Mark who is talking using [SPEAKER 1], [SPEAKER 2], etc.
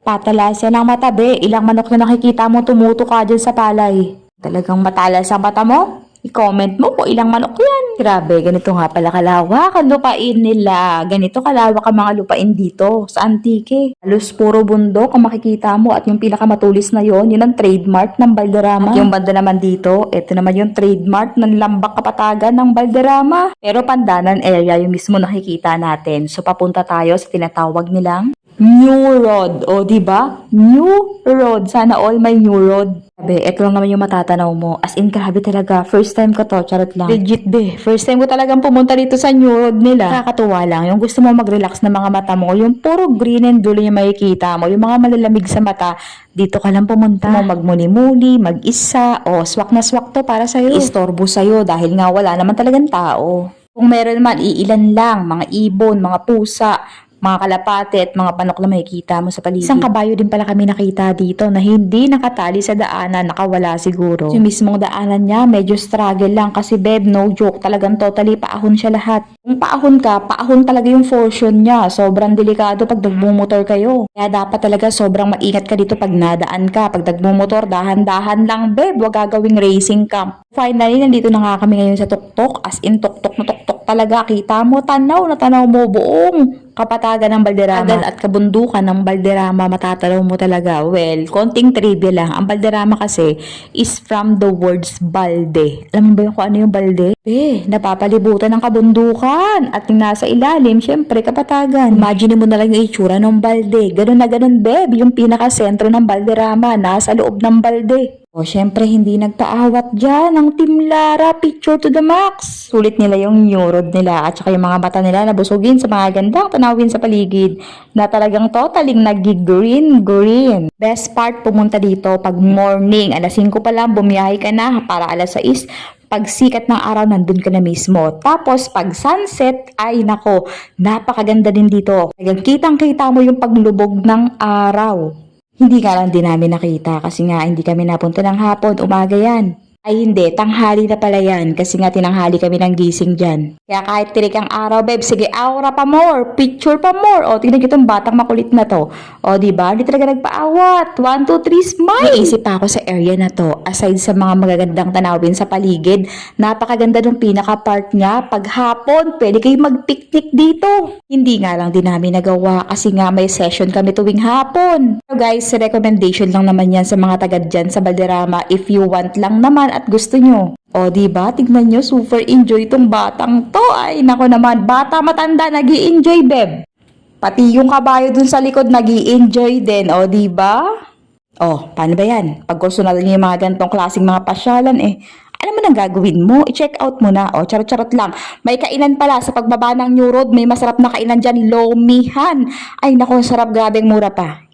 [SPEAKER 1] Patalasan ang mata, be. Ilang manok na nakikita mo tumuto ka dyan sa palay. Talagang matalas ang mata mo? I-comment mo kung ilang manok yan. Grabe, ganito nga pala kalawak ang lupain nila. Ganito kalawak ang mga lupain dito sa Antique. Halos puro bundok ang makikita mo at yung pinakamatulis na yon, yun ang trademark ng Balderrama. At yung banda naman dito, ito naman yung trademark ng Lambak Kapatagan ng Balderrama. Pero Pandanan area yung mismo nakikita natin. So papunta tayo sa tinatawag nilang New Road. O, di ba? New Road. Sana all may New Road. Sabi, eto lang naman yung matatanaw mo. As in, grabe talaga. First time ko to. Charot lang. Legit, be. First time ko talagang pumunta dito sa New Road nila. Nakakatuwa lang. Yung gusto mo mag-relax na mga mata mo. Yung puro green and blue yung makikita mo. Yung mga malalamig sa mata. Dito ka lang pumunta. Mo magmuni-muni, mag-isa. O, swak na swak to para sa'yo. Istorbo sa'yo dahil nga wala naman talagang tao. Kung meron man, iilan lang. Mga ibon, mga pusa, mga kalapate at mga panok na makikita mo sa paligid. Isang kabayo din pala kami nakita dito na hindi nakatali sa daanan, nakawala siguro. Yung mismong daanan niya, medyo struggle lang kasi beb, no joke, talagang totally paahon siya lahat. Kung paahon ka, paahon talaga yung fortune niya. Sobrang delikado pag nagmumotor kayo. Kaya dapat talaga sobrang maingat ka dito pag nadaan ka. Pag nagmumotor, dahan-dahan lang beb, wag gagawing racing camp. Finally, nandito na nga kami ngayon sa tuktok. As in, tuktok na tuktok talaga. Kita mo, tanaw na tanaw mo buong kapatagan ng Balderrama Agal at kabundukan ng Balderrama matatalaw mo talaga. Well, konting trivia lang. Ang Balderrama kasi is from the words balde. Alam mo ba yung kung ano yung balde? Eh, napapalibutan ng kabundukan at yung nasa ilalim, syempre kapatagan. Imagine mo na lang yung itsura ng balde. Ganun na ganun, beb. Yung pinakasentro ng Balderrama, nasa loob ng balde. O, syempre, hindi nagpaawat dyan ang Team Lara, picture to the max. Sulit nila yung new nila at saka yung mga mata nila na busugin sa mga gandang tanawin sa paligid na talagang totaling nag-green green. Best part pumunta dito pag morning, alas 5 pa lang, bumiyahe ka na para alas 6 pag sikat ng araw, nandun ka na mismo. Tapos, pag sunset, ay nako, napakaganda din dito. Talagang kitang-kita mo yung paglubog ng araw. Hindi nga lang din namin nakita kasi nga hindi kami napunta ng hapon, umaga yan. Ay hindi, tanghali na pala yan kasi nga tinanghali kami ng gising dyan. Kaya kahit tirik ang araw, babe, sige, aura pa more, picture pa more. O, tingnan kitong batang makulit na to. O, di ba? Hindi talaga nagpaawat. One, two, three, smile! Naisip ako sa area na to. Aside sa mga magagandang tanawin sa paligid, napakaganda ng pinaka-part niya. Pag hapon, pwede kayo mag-picnic dito. Hindi nga lang din namin nagawa kasi nga may session kami tuwing hapon. So guys, recommendation lang naman yan sa mga taga dyan sa Balderrama if you want lang naman at gusto nyo. O, ba? Tignan nyo, super enjoy itong batang to. Ay, nako naman, bata matanda, nag enjoy beb. Pati yung kabayo dun sa likod, nag enjoy din. O, ba? Oh, paano ba yan? Pag gusto na yung mga ganitong klaseng mga pasyalan eh, ano mo nang gagawin mo? I-check out mo na. O, charot-charot lang. May kainan pala sa pagbaba ng New Road. May masarap na kainan dyan. Lomihan. Ay, naku, sarap. Grabeng mura pa.